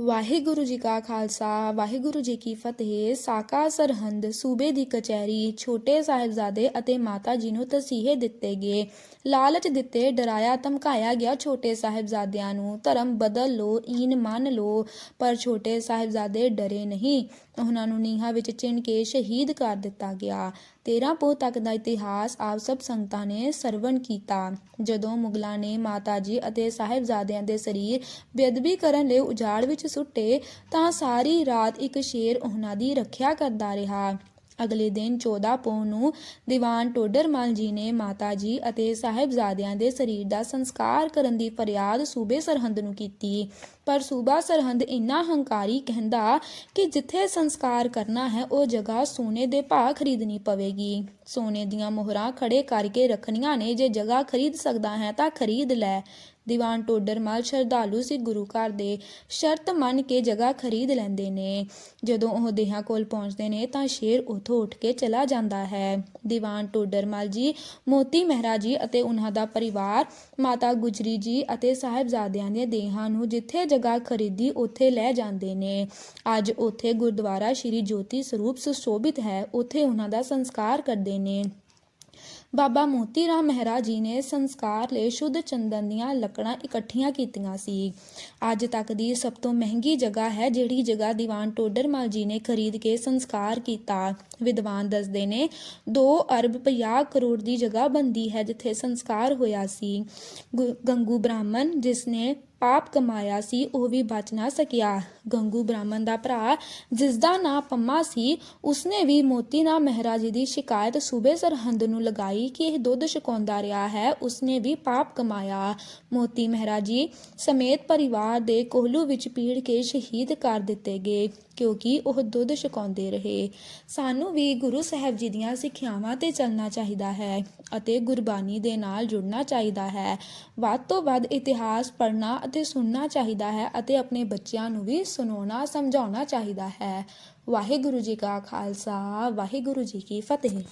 ਵਾਹਿਗੁਰੂ ਜੀ ਕਾ ਖਾਲਸਾ, ਵਾਹਿਗੁਰੂ ਜੀ ਕੀ ਫਤਿਹ। ਸਾਕਾ ਸਰਹੰਦ ਸੂਬੇ ਦੀ ਕਚਹਿਰੀ ਛੋਟੇ ਸਾਹਿਬਜ਼ਾਦੇ ਅਤੇ ਮਾਤਾ ਜੀ ਨੂੰ ਤਸੀਹੇ ਦਿੱਤੇ ਗਏ। ਲਾਲਚ ਦਿੱਤੇ, ਡਰਾਇਆ, ਧਮਕਾਇਆ ਗਿਆ ਛੋਟੇ ਸਾਹਿਬਜ਼ਾਦਿਆਂ ਨੂੰ। ਧਰਮ ਬਦਲ ਲੋ ਈਨ ਮੰਨ ਲੋ ਪਰ ਛੋਟੇ ਸਾਹਿਬਜ਼ਾਦੇ ਡਰੇ ਨਹੀਂ। ਉਹਨਾਂ ਨੂੰ ਨੀਹਾਂ ਵਿੱਚ ਚਿਣ ਕੇ ਸ਼ਹੀਦ ਕਰ ਦਿੱਤਾ ਗਿਆ। 13 ਪੋਹ ਤੱਕ ਦਾ ਇਤਿਹਾਸ ਆਪ ਸਭ ਸੰਗਤਾਂ ਨੇ ਸਰਵਣ ਕੀਤਾ। ਜਦੋਂ ਮੁਗਲਾਂ ਨੇ ਮਾਤਾ ਜੀ ਅਤੇ ਸਾਹਿਬਜ਼ਾਦਿਆਂ ਦੇ ਸਰੀਰ ਬੇਅਦਬੀ ਕਰਨ ਲਈ ਉਜਾੜ ਵਿੱਚ ਸੁੱਟੇ, ਤਾਂ ਸਾਰੀ ਰਾਤ ਇੱਕ ਸ਼ੇਰ ਉਹਨਾਂ ਦੀ ਰੱਖਿਆ ਕਰਦਾ ਰਿਹਾ। ਅਗਲੇ ਦਿਨ 14 ਪੋਹ ਨੂੰ ਦੀਵਾਨ ਟੋਡਰਮਲ ਜੀ ਨੇ ਮਾਤਾ ਜੀ ਅਤੇ ਸਾਹਿਬਜ਼ਾਦਿਆਂ ਦੇ ਸਰੀਰ ਦਾ ਸੰਸਕਾਰ ਕਰਨ ਦੀ ਫਰਿਆਦ ਸੂਬੇ ਸਰਹੰਦ ਨੂੰ ਕੀਤੀ। ਪਰ ਸੂਬਾ ਸਰਹੰਦ ਇੰਨਾ ਹੰਕਾਰੀ ਕਹਿੰਦਾ ਕਿ ਜਿੱਥੇ ਸੰਸਕਾਰ ਕਰਨਾ ਹੈ, ਉਹ ਜਗ੍ਹਾ ਸੋਨੇ ਦੇ ਭਾਅ ਖਰੀਦਣੀ ਪਵੇਗੀ। ਸੋਨੇ ਦੀਆਂ ਮੋਹਰਾਂ ਖੜੇ ਕਰਕੇ ਰੱਖਣੀਆਂ ਨੇ, ਜੇ ਜਗ੍ਹਾ ਖਰੀਦ ਸਕਦਾ ਹੈ ਤਾਂ ਖਰੀਦ ਲੈ। ਦੀਵਾਨ ਟੋਡਰਮਲ ਸ਼ਰਧਾਲੂ ਸੀ ਗੁਰੂ ਘਰ ਦੇ, ਸ਼ਰਤ ਮੰਨ ਕੇ ਜਗ੍ਹਾ ਖਰੀਦ ਲੈਂਦੇ ਨੇ। ਜਦੋਂ ਉਹ ਦੇਹਾਂ ਕੋਲ ਪਹੁੰਚਦੇ ਨੇ ਤਾਂ ਸ਼ੇਰ ਉਥੋਂ ਉੱਠ ਕੇ ਚਲਾ ਜਾਂਦਾ ਹੈ। ਦੀਵਾਨ ਟੋਡਰਮਲ ਜੀ, ਮੋਤੀ ਮਹਿਰਾ ਜੀ ਅਤੇ ਉਹਨਾਂ ਦਾ ਪਰਿਵਾਰ, ਮਾਤਾ ਗੁਜਰੀ ਜੀ ਅਤੇ ਸਾਹਿਬਜ਼ਾਦਿਆਂ ਦੇ ਦੇਹਾਂ ਨੂੰ ਜਿੱਥੇ ਜਗ੍ਹਾ ਖਰੀਦੀ ਉੱਥੇ ਲੈ ਜਾਂਦੇ ਨੇ। ਅੱਜ ਉੱਥੇ ਗੁਰਦੁਆਰਾ ਸ਼੍ਰੀ ਜੋਤੀ ਸਰੂਪ ਸੁਸ਼ੋਭਿਤ ਹੈ। ਉੱਥੇ ਉਹਨਾਂ ਦਾ ਸੰਸਕਾਰ ਕਰਦੇ ਨੇ। ਬਾਬਾ ਮੋਤੀ ਰਾਮ ਮਹਿਰਾ ਜੀ ਨੇ ਸੰਸਕਾਰ ਲਈ ਸ਼ੁੱਧ ਚੰਦਨ ਦੀਆਂ ਲੱਕੜਾਂ ਇਕੱਠੀਆਂ ਕੀਤੀਆਂ ਸੀ। ਅੱਜ ਤੱਕ ਦੀ ਸਭ ਤੋਂ ਮਹਿੰਗੀ ਜਗ੍ਹਾ ਹੈ ਜਿਹੜੀ ਜਗ੍ਹਾ ਦੀਵਾਨ ਟੋਡਰਮਲ ਜੀ ਨੇ ਖਰੀਦ ਕੇ ਸੰਸਕਾਰ ਕੀਤਾ। ਵਿਦਵਾਨ ਦੱਸਦੇ ਨੇ 2 ਅਰਬ 50 ਕਰੋੜ ਦੀ ਜਗ੍ਹਾ ਬੰਦੀ ਹੈ ਜਿੱਥੇ ਸੰਸਕਾਰ ਹੋਇਆ ਸੀ। ਗੰਗੂ ਬ੍ਰਾਹਮਣ, ਜਿਸ ਨੇ ਪਾਪ ਕਮਾਇਆ ਸੀ, ਉਹ ਵੀ ਬਚ ਨਾ ਸਕਿਆ। ਗੰਗੂ ਬ੍ਰਾਹਮਣ ਦਾ ਭਰਾ ਜਿਸ ਦਾ ਨਾਂ ਪੰਮਾ ਸੀ, ਉਸਨੇ ਵੀ ਮੋਤੀ ਰਾਮ ਮਹਿਰਾ ਜੀ ਦੀ ਸ਼ਿਕਾਇਤ ਸੂਬੇ ਸਰਹੰਦ ਨੂੰ ਲਗਾਈ ਕਿ ਇਹ ਦੁੱਧ ਛਕਾਉਂਦਾ ਰਿਹਾ ਹੈ, ਉਸਨੇ ਵੀ ਪਾਪ ਕਮਾਇਆ। ਮੋਤੀ ਮਹਿਰਾ ਜੀ ਸਮੇਤ ਪਰਿਵਾਰ ਦੇ ਕੋਹਲੂ ਵਿੱਚ ਪੀੜ ਕੇ ਸ਼ਹੀਦ ਕਰ ਦਿੱਤੇ ਗਏ, ਕਿਉਂਕਿ ਉਹ ਦੁੱਧ ਛਕਾਉਂਦੇ ਰਹੇ। ਸਾਨੂੰ ਵੀ ਗੁਰੂ ਸਾਹਿਬ ਜੀ ਦੀਆਂ ਸਿੱਖਿਆਵਾਂ ਤੇ ਚੱਲਣਾ ਚਾਹੀਦਾ ਹੈ ਅਤੇ ਗੁਰਬਾਣੀ ਦੇ ਨਾਲ ਜੁੜਨਾ ਚਾਹੀਦਾ ਹੈ। ਵੱਧ ਤੋਂ ਵੱਧ ਇਤਿਹਾਸ ਪੜ੍ਹਨਾ ਅਤੇ ਸੁਣਨਾ ਚਾਹੀਦਾ ਹੈ ਅਤੇ ਆਪਣੇ ਬੱਚਿਆਂ ਨੂੰ ਵੀ ਸੁਣਾਉਣਾ, ਸਮਝਾਉਣਾ ਚਾਹੀਦਾ ਹੈ। ਵਾਹਿਗੁਰੂ ਜੀ ਕਾ ਖਾਲਸਾ, ਵਾਹਿਗੁਰੂ ਜੀ ਕੀ ਫਤਿਹ।